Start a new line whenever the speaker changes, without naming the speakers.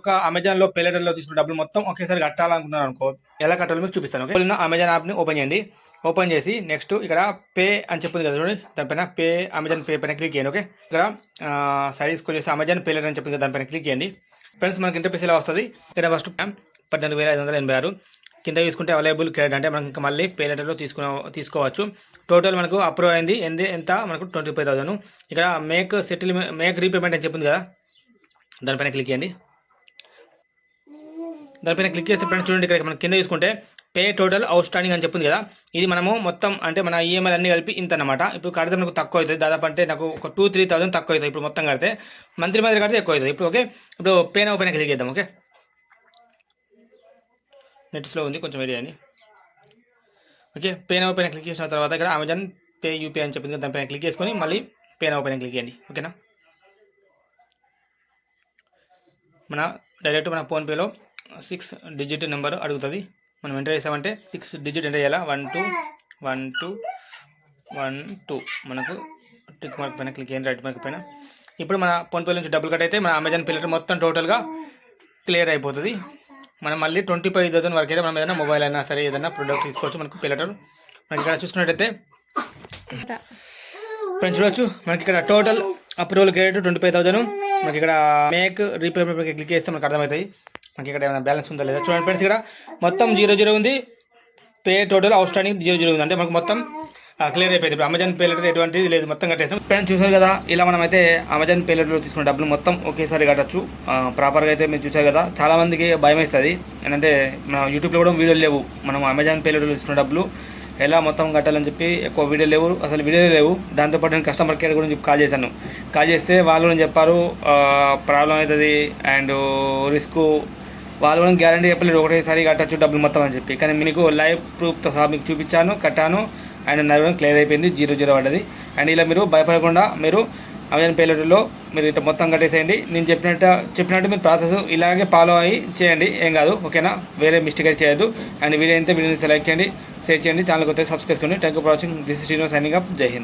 ఒక అమెజాన్లో పేలెటర్లో తీసుకున్న డబ్బులు మొత్తం ఒకేసారి కట్టాలనుకున్నారు అనుకో ఎలా కట్టాలో మీకు చూపిస్తాను ఓకే? అమెజాన్ యాప్ని ఓపెన్ చేయండి. ఓపెన్ చేసి నెక్స్ట్ ఇక్కడ పే అని చెప్పింది కదా చూడండి దానిపైన పే అమెజాన్ పే పైన క్లిక్ చేయండి ఓకే? ఇక్కడ సైడ్ స్కూల్ చేసి అమెజాన్ పేలెటర్ అని చెప్పింది కదా దానిపైన క్లిక్ చేయండి. ఫ్రెండ్స్ మనకి ఇంటర్ఫేస్ ఇలా వస్తుంది? ఇక్కడ ఫస్ట్ పద్నాలుగు వేల ఐదు వందల ఎనభై ఆరు. కింద తీసుకుంటే అవైలబుల్ క్రెడిట్ అంటే మనకి ఇంకా మళ్ళీ పేలెటర్లో తీసుకున్న తీసుకోవచ్చు. టోటల్ మనకు అప్రూవ్ అయింది ఎందు ఎంత? మనకు ట్వంటీ ఫైవ్ థౌసండ్ ఇక్కడ మేక్ సెటిల్మెంట్ మేక్ రీపేమెంట్ అని చెప్పింది కదా దానిపైన క్లిక్ చేయండి. దానిపైన క్లిక్ చేస్తే ఫ్రెండ్స్ చూడండి ఇక్కడ మనం కింద చూసుకుంటే పే టోటల్ అవుట్ స్టాండింగ్ అని చెప్పింది కదా. ఇది మనము మొత్తం అంటే మన ఈఎంఐ అన్ని కలిపి ఇంత అనమాట ఇప్పుడు కడితే మనకు తక్కువ అవుతుంది. దాదాపు అంటే నాకు ఒక టూ త్రీ థౌసండ్ తక్కువ అవుతుంది. ఇప్పుడు మొత్తం కడితే మంత్లీ మంత్లీ కడితే ఎక్కువ అవుతుంది. ఇప్పుడు ఓకే ఇప్పుడు పే నౌ పైన క్లిక్ చేద్దాం ఓకే నెట్ స్లో ఉంది. కొంచెం వేరే అని ఓకే పే నౌ పైన క్లిక్ చేసిన తర్వాత ఇక్కడ అమెజాన్ పే యూపీఐ అని చెప్పింది దానిపైన క్లిక్ చేసుకొని మళ్ళీ పే నౌ పైన క్లిక్ చేయండి. ఓకేనా మన డైరెక్ట్ మన ఫోన్పేలో సిక్స్ డిజిట్ నెంబర్ అడుగుతుంది. మనం ఎంటర్ చేసామంటే సిక్స్ డిజిట్ ఎంటర్ చేయాలా? One two one two one two మనకు టిక్ మార్క్ పైన క్లిక్ అయింది రైట్ మార్క్ పైన. ఇప్పుడు మన ఫోన్పే నుంచి డబ్బులు కట్ అయితే మన అమెజాన్ పిల్లర్ మొత్తం టోటల్గా క్లియర్ అయిపోతుంది. మనం మళ్ళీ ట్వంటీ ఫైవ్ థౌసండ్ వరకు అయితే మనం ఏదైనా మొబైల్ అయినా సరే ఏదైనా ప్రొడక్ట్ తీసుకోవచ్చు మనకు పిల్లటర్ మనకి ఇక్కడ చూసుకున్నట్టయితే ఫ్రెండ్స్ చూడొచ్చు. మనకి ఇక్కడ total approval credit twenty five thousand మనకి ఇక్కడ మేక్ రీపేమెంట్ క్లిక్ చేస్తే మనకు అర్థమవుతాయి. మనకి ఇక్కడ ఏమైనా బ్యాలెన్స్ ఉందా లేదా? చూడండి ఫ్రెండ్స్ ఇక్కడ మొత్తం జీరో జీరో ఉంది. Pay total outstanding zero zero ఉంది. అంటే మనకు మొత్తం క్లియర్ అయిపోయింది. ఇప్పుడు అమెజాన్ పే లెటర్ ఎటువంటిది లేదు మొత్తం కట్టేసాం ఫ్రెండ్స్ చూసారు కదా ఇలా మనం అయితే అమెజాన్ పే లెటర్లో తీసుకున్న డబ్బులు మొత్తం ఒకేసారి కట్టచ్చు. ప్రాపర్గా అయితే మీరు చూసారు కదా చాలామందికి భయం వేస్తుంది. ఏంటంటే మన యూట్యూబ్లో కూడా వీడియోలు లేవు. మనం అమెజాన్ పే లెటర్లో తీసుకున్న డబ్బులు ఎలా మొత్తం కట్టాలని చెప్పి ఎక్కువ వీడియో లేవు. అసలు వీడియోలు లేవు. దాంతోపాటు నేను కస్టమర్ కేర్ గురించి కాల్ చేశాను. కాల్ చేస్తే వాళ్ళు నేను చెప్పారు ప్రాబ్లం అవుతుంది అండ్ రిస్క్ వాళ్ళు కూడా గ్యారంటీ చెప్పలేదు ఒకటేసారి కట్టచ్చు డబ్బులు మొత్తం అని చెప్పి. కానీ మీకు లైవ్ ప్రూఫ్తో సహా మీకు చూపించాను కట్టాను. అండ్ నవ్వు క్లియర్ అయిపోయింది జీరో జీరో పడ్డది. అండ్ ఇలా మీరు భయపడకుండా మీరు అమెజాన్ పేలెట్లో మీరు ఇట్లా మొత్తం కట్టేసేయండి. నేను చెప్పినట్టు చెప్పినట్టు మీరు ప్రాసెస్ ఇలాగే ఫాలో అయ్యి చేయండి. ఏం కాదు ఓకేనా? వేరే మిస్టేక్ అయితే చేయొద్దు. అండ్ వీడియో అయితే వీడియోని సెలెక్ట్ చేయండి షేర్ చేయండి. ఛానల్ కొత్త సబ్స్క్రైబ్ చేసుకోండి. Thank you for watching this Srinivas signing up జై హింద్